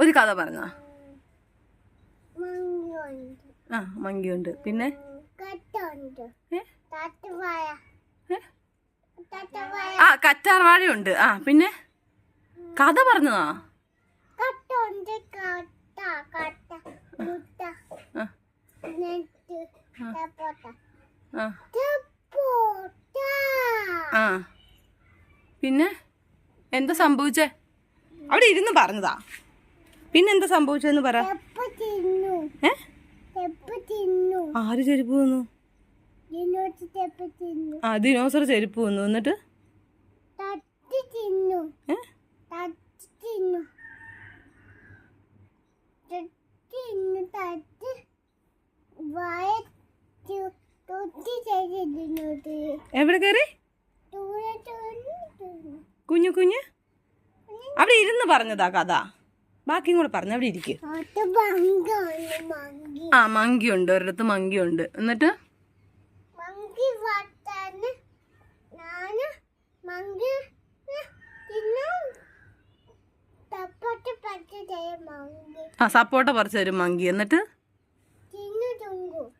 ഒരു കഥ പറഞ്ഞ. ആ മങ്കിയുണ്ട് പിന്നെ? ആ കറ്റാർവാഴയുണ്ട്. ആ പിന്നെ? കഥ പറഞ്ഞതാ ആ. പിന്നെ? എന്താ സംഭവിച്ചേ? അവിടെ ഇരുന്ന് പറഞ്ഞതാ. പിന്നെ എന്താ സംഭവിച്ചെന്ന് പറ ആര് ചെരുപ്പ് വന്നു? ആ ദിനോസർ ചെരുപ്പ് വന്നു. എന്നിട്ട്? എവിടെ കയറി കുഞ്ഞു കുഞ്ഞ്? അവിടെ ഇരുന്ന് പറഞ്ഞതാ കഥ. ബാക്കിയും കൂടെ പറഞ്ഞു അവിടെ ഇരിക്കും. ആ മങ്കി. ഉണ്ട് ഒരിടത്ത് മങ്കി ഉണ്ട് എന്നിട്ട് ആ സപ്പോട്ട പറിച്ചു തരും മങ്കി. എന്നിട്ട്?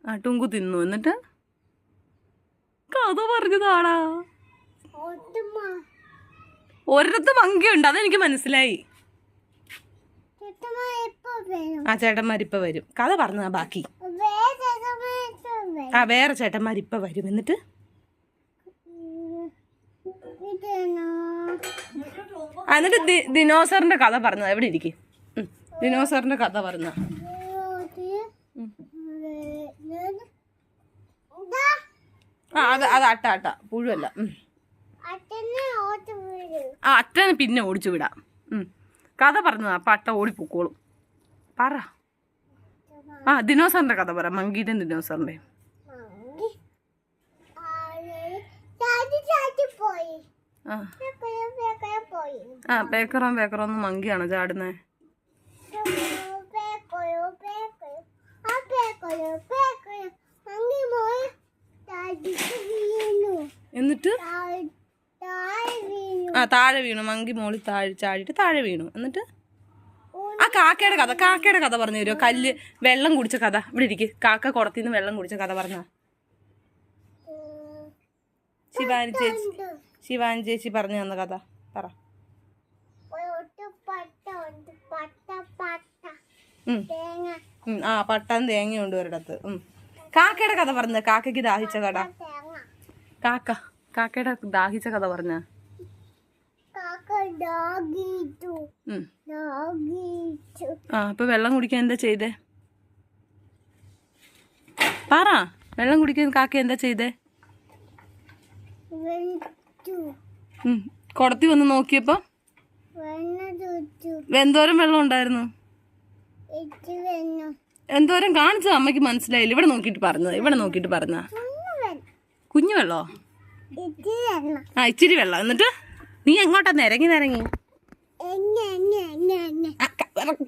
ആ ടുങ്കു തിന്നു. എന്നിട്ട്? കഥ പറഞ്ഞതാടാ. ഒരിടത്ത് മങ്കിയുണ്ട്. അതെനിക്ക് മനസ്സിലായി. ആ ചേട്ടന്മാരിപ്പ വരും. കഥ പറഞ്ഞതാ ബാക്കി. ആ വേറെ ചേട്ടന്മാരിപ്പ വരും. എന്നിട്ട്? എന്നിട്ട് ദിനോസറിന്റെ കഥ പറഞ്ഞതാ. എവിടെ ഇരിക്കും? ദിനോസറിന്റെ കഥ പറഞ്ഞ ആ അത് അത് അട്ട അട്ട. പുഴുവല്ല. ആ അട്ടനെ പിന്നെ ഓടിച്ചു വിടാം. ഉം. കഥ പറഞ്ഞതാ ആ അട്ട ഓടിപ്പോക്കോളും. പറ. ആ ദിനോസറിന്റെ കഥ പറ മങ്കീന്റെ ദിനോസറിന്റെ മങ്കി. ആരെ? ചാടി ചാടി പോയി. ആ. പേക്കറോ പേക്കറോ ഒന്ന് മങ്കിയാണോ ചാടുന്നേ. പേക്കയോ ആ താഴെ വീണു. മങ്കി മോളിൽ താഴെ ചാടിയിട്ട് താഴെ വീണു. എന്നിട്ട് ആ കാക്കയുടെ കഥ കാക്കയുടെ കഥ പറഞ്ഞു തരുമോ കല്ല് വെള്ളം കുടിച്ച കഥ. ഇവിടെ ഇരിക്കും. കാക്ക കുടത്തിന്ന് വെള്ളം കുടിച്ച കഥ പറഞ്ഞ? ശിവാനി ചേച്ചി ശിവാനി ചേച്ചി പറഞ്ഞു തന്ന കഥ. പറ. ആ പട്ടം. തേങ്ങ ഉണ്ട് ഒരിടത്ത്. കാക്കയുടെ കഥ പറഞ്ഞ? കാക്കയ്ക്ക് ദാഹിച്ച കഥ. കാക്ക കാക്കയുടെ ദാഹിച്ച കഥ പറഞ്ഞ? ആ അപ്പൊ വെള്ളം കുടിക്കാൻ എന്താ ചെയ്തേ? പറ വെള്ളം കുടിക്കാൻ കാക്ക എന്താ ചെയ്തേ? കൊടത്തി വന്ന് നോക്കിയപ്പോ എന്തോരം വെള്ളം ഉണ്ടായിരുന്നു? എന്തോരം കാണിച്ചത് അമ്മയ്ക്ക് മനസ്സിലായില്ല. ഇവിടെ നോക്കിട്ട് പറഞ്ഞത് ഇവിടെ നോക്കിട്ട് പറഞ്ഞ കുഞ്ഞു വെള്ളോ. ആ ഇച്ചിരി വെള്ളം. എന്നിട്ട്? നീ എങ്ങോട്ടാ നിരങ്ങി നിരങ്ങി?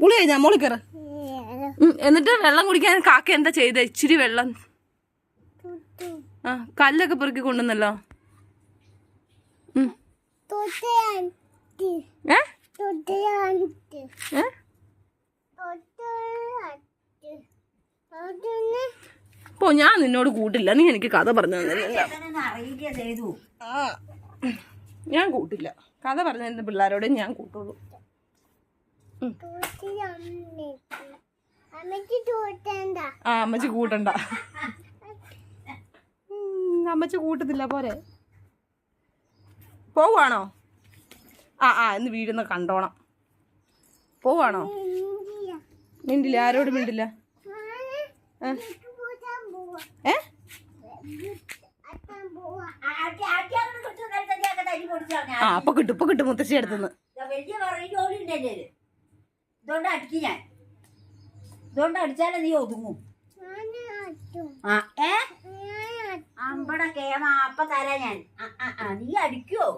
കുളി കഴിഞ്ഞാ മോളി കയറ് എന്നിട്ട് വെള്ളം കുടിക്കാൻ കാക്ക എന്താ ചെയ്ത? ഇച്ചിരി വെള്ളം. ആ കല്ലൊക്കെ പെറുക്കി കൊണ്ടുവന്നല്ലോ. പോ ഞാൻ നിന്നോട് കൂട്ടില്ല. നീ എനിക്ക് കഥ പറഞ്ഞു തന്നില്ല ഞാൻ കൂട്ടില്ല. കഥ പറഞ്ഞു തരുന്ന പിള്ളേരോടെ ഞാൻ കൂട്ടുള്ളൂ. ആ അമ്മച്ചി കൂട്ടണ്ട. അമ്മച്ചി കൂട്ടത്തില്ല പോരെ. പോവാണോ ആ ആ ഇന്ന് വീഴുന്ന കണ്ടോണം. പോവാണോ മിണ്ടില്ല ആരോട് മിണ്ടില്ല. ഏ? ആ അപ്പൊ കിട്ടും ഇപ്പൊ കിട്ടും മുത്തശ്ശി അടുത്തുനിന്ന് വലിയ പറയും ജോലി ഉണ്ട് എന്റെ കയ്യിൽ. ഇതുകൊണ്ട് അടിക്കും ഞാൻ. ഇതുകൊണ്ട് അടിച്ചാലേ നീ ഒതുങ്ങും. ആ ഏ? അമ്പട കേമ അപ്പ തരാ ഞാൻ. ആ, ആ, ആ, നീ അടിക്കുവോ